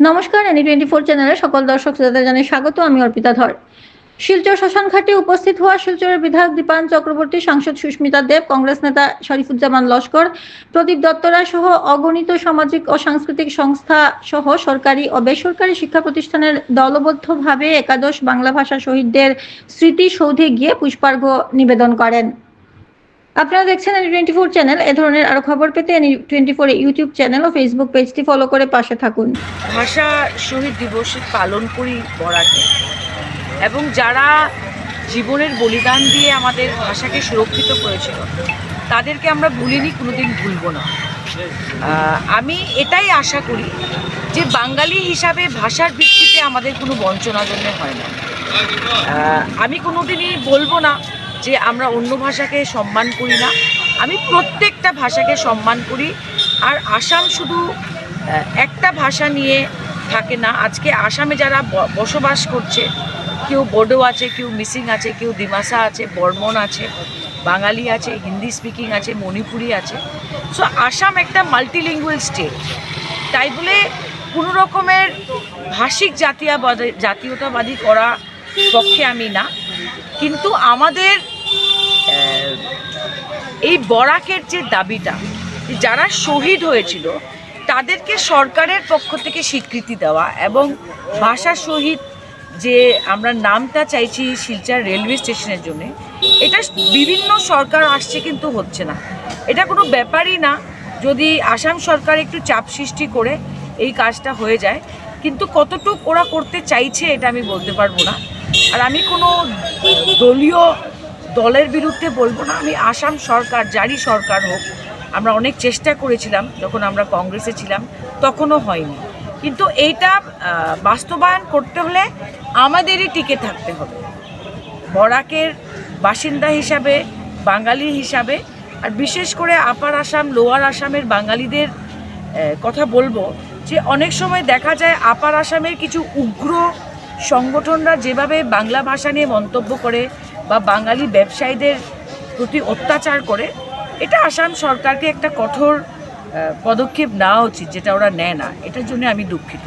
নমস্কার any twenty four চ্যানেলে সকল দর্শক শ্রোতাদের জানাই স্বাগত, আমি অর্পিতা ধর। শিলচর শ্মশান ঘাটে উপস্থিত হওয়া শিলচরের বিধায়ক দীপান চক্রবর্তী, সাংসদ সুস্মিতা দেব, কংগ্রেস নেতা শরীফুজ্জামান লস্কর, প্রদীপ দত্তরা সহ অগণিত সামাজিক ও সাংস্কৃতিক সংস্থা সহ সরকারি ও বেসরকারি শিক্ষা প্রতিষ্ঠানের দলবদ্ধভাবে একাদশ বাংলা ভাষা শহীদদের স্মৃতিসৌধে গিয়ে পুষ্পার্ঘ নিবেদন করেন। আপনারা দেখছেন এনি টোয়েন্টি ফোর চ্যানেল এ ধরনের আরও খবর পেতে any twenty four YouTube channel ও ফেসবুক পেজটি ফলো করে পাশে থাকুন। ভাষা শহীদ দিবস পালন করি বরাকে এবং যারা জীবনের বলিদান দিয়ে আমাদের ভাষাকে সুরক্ষিত করেছিল, তাদেরকে আমরা ভুলিনি, কোনোদিন ভুলবো না। আমি এটাই আশা করি যে বাঙালি হিসাবে ভাষার ভিত্তিতে আমাদের কোনো বঞ্চনা জন্য হয় না। আমি কোনোদিনই বলব না যে আমরা অন্য ভাষাকে সম্মান করি না। আমি প্রত্যেকটা ভাষাকে সম্মান করি। আর আসাম শুধু একটা ভাষা নিয়ে থাকে না। আজকে আসামে যারা বসবাস করছে, কেউ বোডো আছে, কেউ মিসিং আছে, কেউ দিমাসা আছে, বর্মন আছে, বাঙালি আছে, হিন্দি স্পিকিং আছে, মণিপুরি আছে। সো আসাম একটা মাল্টিলিঙ্গুয়াল স্টেট। তাই বলে কোনো রকমের ভাষিক জাতীয়বাদী জাতীয়তাবাদী করা পক্ষে আমি না। কিন্তু আমাদের এই বরাকের যে দাবিটা, যারা শহীদ হয়েছিল, তাদেরকে সরকারের পক্ষ থেকে স্বীকৃতি দেওয়া এবং ভাষা শহীদ যে আমরা নামটা চাইছি শিলচর রেলওয়ে স্টেশনের জন্য, এটা বিভিন্ন সরকার আসছে কিন্তু হচ্ছে না। এটা কোনো ব্যাপারই না, যদি আসাম সরকার একটু চাপ সৃষ্টি করে এই কাজটা হয়ে যায়, কিন্তু কতটুক ওরা করতে চাইছে এটা আমি বলতে পারব না। আর আমি কোনো দলীয় দলের বিরুদ্ধে বলব না, আমি আসাম সরকার যারই সরকার হোক, আমরা অনেক চেষ্টা করেছিলাম যখন আমরা কংগ্রেসে ছিলাম, তখনও হয়নি। কিন্তু এইটা বাস্তবায়ন করতে হলে আমাদেরই টিকে থাকতে হবে। বরাকের বাসিন্দা হিসাবে বাঙালি হিসাবে, আর বিশেষ করে আপার আসাম, লোয়ার আসামের বাঙালিদের কথা বলব যে অনেক সময় দেখা যায় আপার আসামের কিছু উগ্র সংগঠনরা যেভাবে বাংলা ভাষা নিয়ে মন্তব্য করে বা বাঙালি ব্যবসায়ীদের প্রতি অত্যাচার করে, এটা আসাম সরকারকে একটা কঠোর পদক্ষেপ নেওয়া উচিত, যেটা ওরা নেয় না। এটার জন্য আমি দুঃখিত।